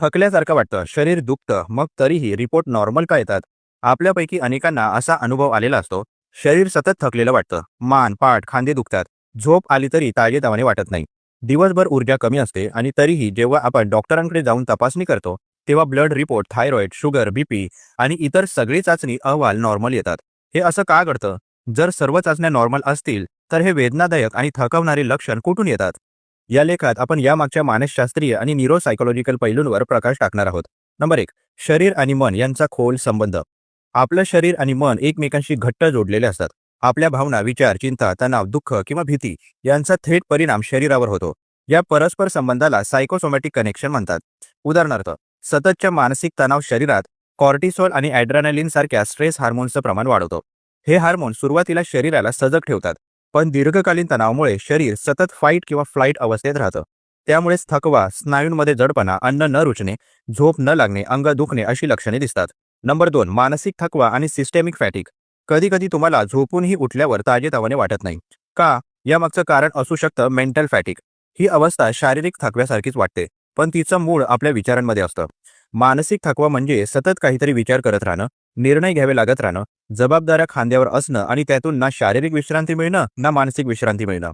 थकल्यासारखं वाटतं शरीर दुखतं मग तरीही रिपोर्ट नॉर्मल का येतात? आपल्यापैकी अनेकांना असा अनुभव आलेला असतो शरीर सतत थकलेलं वाटतं मान पाठ खांदे दुखतात झोप आली तरी ताजेतवाने वाटत नाही. दिवसभर ऊर्जा कमी असते आणि तरीही जेव्हा आपण डॉक्टरांकडे जाऊन तपासणी करतो तेव्हा blood report thyroid sugar BP आणि इतर सगळी चाचणी अहवाल नॉर्मल येतात. हे असं का घडतं? जर सर्व चाचण्या नॉर्मल असतील तर हे वेदनादायक आणि थकवणारे लक्षण कुठून येतात? या लेखात आपण यामागच्या मानसशास्त्रीय आणि न्यूरोसायकोलॉजिकल पैलूंवर प्रकाश टाकणार आहोत. नंबर एक शरीर आणि मन यांचा खोल संबंध. आपलं शरीर आणि मन एकमेकांशी घट्ट जोडलेले असतात. आपल्या भावना विचार चिंता तणाव दुःख किंवा भीती यांचा थेट परिणाम शरीरावर होतो. या परस्पर संबंधाला सायकोसोमॅटिक कनेक्शन म्हणतात. उदाहरणार्थ सततच्या मानसिक तणाव शरीरात कॉर्टिसोल आणि ॲड्रानलिन सारख्या स्ट्रेस हार्मोन्सचं प्रमाण वाढवतो. हे हार्मोन सुरुवातीला शरीराला सजग ठेवतात. पण दीर्घकालीन तणावामुळे शरीर सतत फाईट किंवा फ्लाईट अवस्थेत राहतं. त्यामुळेच थकवा स्नायूंमध्ये जडपणा अन्न न रुचणे झोप न लागणे अंग दुखणे अशी लक्षणे दिसतात. नंबर दोन मानसिक थकवा आणि सिस्टेमिक फॅटिक कधीकधी तुम्हाला झोपूनही उठल्यावर ताजेतवाने वाटत नाही. का? यामागचं कारण असू शकतं मेंटल फॅटिक ही अवस्था शारीरिक थकव्यासारखीच वाटते पण तिचं मूळ आपल्या विचारांमध्ये असतं. मानसिक थकवा म्हणजे सतत काहीतरी विचार करत राहणं निर्णय घ्यावे लागत राहणं जबाबदाऱ्या खांद्यावर असणं आणि त्यातून ना शारीरिक विश्रांती मिळणं ना मानसिक विश्रांती मिळणं.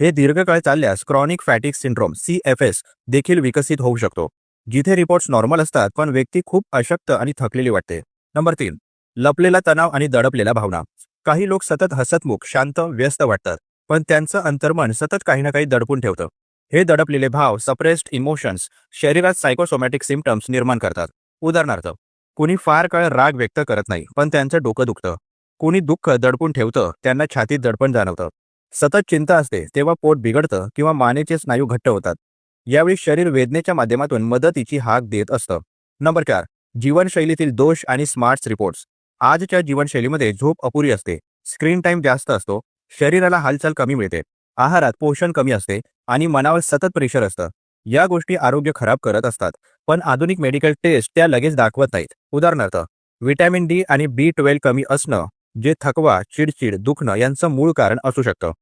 हे दीर्घकाळ चालल्यास chronic fatigue syndrome C F S देखील विकसित होऊ शकतो. जिथे रिपोर्ट्स नॉर्मल असतात पण व्यक्ती खूप अशक्त आणि थकलेली वाटते. नंबर तीन लपलेला तणाव आणि दडपलेल्या भावना. काही लोक सतत हसतमुख शांत व्यस्त वाटतात पण त्यांचं अंतर्मन सतत काही ना काही दडपून ठेवतं. हे दडपलेले भाव सप्रेस्ड इमोशन्स शरीरात सायकोसोमॅटिक सिम्पटम्स निर्माण करतात. उदाहरणार्थ कुणी फार काळ राग व्यक्त करत नाही पण त्यांचं डोकं दुखतं. कुणी दुःख दडपून ठेवतं त्यांना छातीत दडपण जाणवतं. सतत चिंता असते तेव्हा पोट बिघडतं किंवा मानेचे स्नायू घट्ट होतात. यावेळी शरीर वेदनेच्या माध्यमातून मदतीची हाक देत असतं. नंबर चार जीवनशैलीतील दोष आणि स्मार्ट्स रिपोर्ट्स. आजच्या जीवनशैलीमध्ये झोप अपुरी असते स्क्रीन टाईम जास्त असतो शरीराला हालचाल कमी मिळते आहारात पोषण कमी असते आणि मनावर सतत प्रेशर असतं. या गोष्टी आरोग्य खराब करत असतात पण आधुनिक मेडिकल टेस्ट त्या लगेच दाखवत नाहीत. उदाहरणार्थ व्हिटॅमिन डी आणि बी ट्वेल्व कमी असणं जे थकवा चिडचिड दुखणं यांचं मूळ कारण असू शकतं.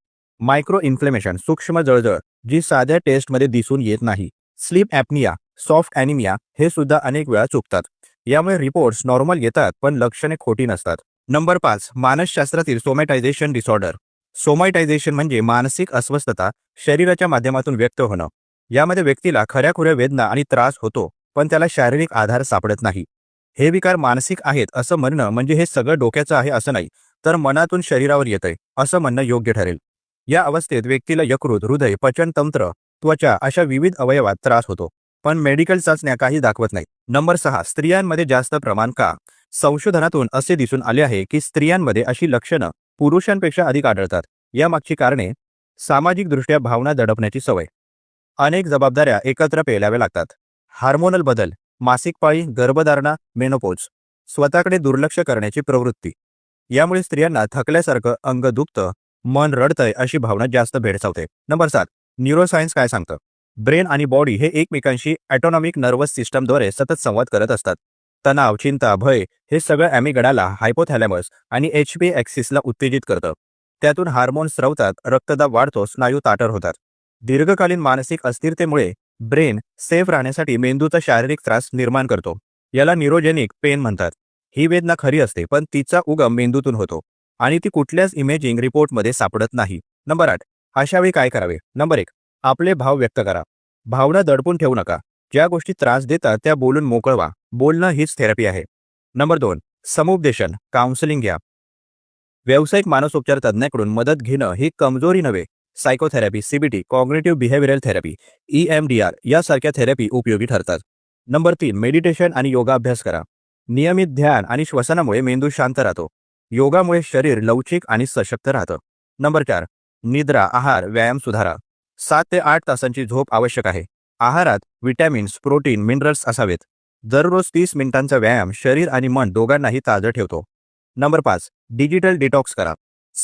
मायक्रो इन्फ्लेमेशन सूक्ष्म जळजळ जी साध्या टेस्टमध्ये दिसून येत नाही. स्लीप ॲपनिया सॉफ्ट ॲनिमिया हे सुद्धा अनेक वेळा चुकतात. यामुळे रिपोर्ट्स नॉर्मल येतात पण लक्षणे खोटी नसतात. नंबर पाच मानसशास्त्रातील सोमॅटायझेशन डिसऑर्डर. सोमायटायझेशन म्हणजे मानसिक अस्वस्थता शरीराच्या माध्यमातून व्यक्त होणं. यामध्ये व्यक्तीला खऱ्याखुऱ्या वेदना आणि त्रास होतो पण त्याला शारीरिक आधार सापडत नाही. हे विकार मानसिक आहेत असं म्हणणं म्हणजे हे सगळं डोक्याचं आहे असं नाही तर मनातून शरीरावर येतंय असं म्हणणं योग्य ठरेल. या अवस्थेत व्यक्तीला यकृत हृदय पचनतंत्र त्वचा अशा विविध अवयवात त्रास होतो पण मेडिकल चाचण्या काही दाखवत नाही. नंबर सहा स्त्रियांमध्ये जास्त प्रमाण का? संशोधनातून असे दिसून आले आहे की स्त्रियांमध्ये अशी लक्षणं पुरुषांपेक्षा अधिक आढळतात. यामागची कारणे सामाजिकदृष्ट्या भावना दडपण्याची सवय. अनेक जबाबदाऱ्या एकत्र पेलाव्या लागतात. हार्मोनल बदल मासिक पाळी गर्भधारणा मेनोपोज स्वतःकडे दुर्लक्ष करण्याची प्रवृत्ती. यामुळे स्त्रियांना थकल्यासारखं अंग दुखतं मन रडतंय अशी भावना जास्त भेडसावते. नंबर सात न्यूरोसायन्स काय सांगतं? ब्रेन आणि बॉडी हे एकमेकांशी ॲटोनॉमिक नर्वस सिस्टमद्वारे सतत संवाद करत असतात. तणाव चिंता भय हे सगळं ॲमिगडाला हायपोथॅलॅमस आणि एच पी ॲक्सिसला उत्तेजित करतं. त्यातून हार्मोन स्रवतात रक्तदाब वाढतो स्नायू ताटर होतात. दीर्घकालीन मानसिक अस्थिरतेमुळे ब्रेन सेफ राहण्यासाठी मेंदूचा शारीरिक त्रास निर्माण करतो. याला न्यूरोजेनिक पेन म्हणतात. ही वेदना खरी असते पण तिचा उगम मेंदूतून होतो. आणि ती कुठल्याच इमेजिंग रिपोर्टमध्ये सापडत नाही. नंबर आठ. अशा काय करावे? नंबर एक. आपले भाव व्यक्त करा. भावना दडपून ठेवू नका. ज्या गोष्टी त्रास देतात त्या बोलून मोकळवा. बोलणं हीच थेरपी आहे. नंबर दोन. समुपदेशन. काउन्सिलिंग घ्या. व्यावसायिक मानसोपचार तज्ज्ञाकडून मदत घेणं ही कमजोरी नव्हे. Psychotherapy CBT cognitive behavioural therapy EMDR यासारख्या थेरपी उपयोगी ठरतात. नंबर तीन मेडिटेशन आणि योगा अभ्यास करा. नियमित ध्यान आणि श्वसनामुळे मेंदू शांत राहतो. योगामुळे शरीर लवचिक आणि सशक्त राहतं. नंबर चार निद्रा आहार व्यायाम सुधारा. सात ते आठ तासांची झोप आवश्यक आहे. आहारात विटॅमिन्स प्रोटीन मिनरल्स असावेत. दररोज तीस मिनिटांचा व्यायाम शरीर आणि मन दोघांनाही ताजं ठेवतो. नंबर पाच डिजिटल डिटॉक्स करा.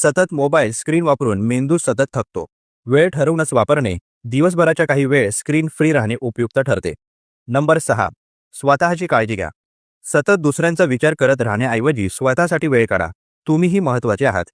सतत मोबाईल स्क्रीन वापरून मेंदू सतत थकतो. वेळ ठरवूनच वापरणे दिवसभराच्या काही वेळ स्क्रीन फ्री राहणे उपयुक्त ठरते. नंबर सहा स्वतःची काळजी घ्या. सतत दुसऱ्यांचा विचार करत राहण्याऐवजी स्वतःसाठी वेळ काढा. तुम्हीही महत्त्वाचे आहात.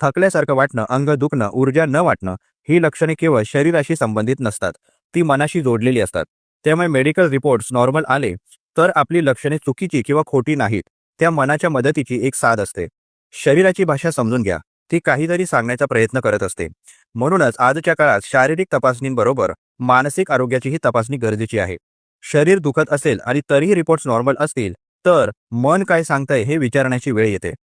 थकल्यासारखं वाटणं अंग दुखणं ऊर्जा न वाटणं ही लक्षणे केवळ शरीराशी संबंधित नसतात. ती मनाशी जोडलेली असतात. त्यामुळे मेडिकल रिपोर्ट्स नॉर्मल आले तर आपली लक्षणे चुकीची किंवा खोटी नाहीत. त्या मनाच्या मदतीची एक साध असते. शरीराची भाषा समजून घ्या. ती काहीतरी सांगण्याचा प्रयत्न करत असते. म्हणूनच आजच्या काळात शारीरिक तपासणींबरोबर मानसिक आरोग्याचीही तपासणी गरजेची आहे. शरीर दुखत असेल आणि तरीही रिपोर्ट्स नॉर्मल असतील तर मन काय सांगतंय हे विचारण्याची वेळ येते.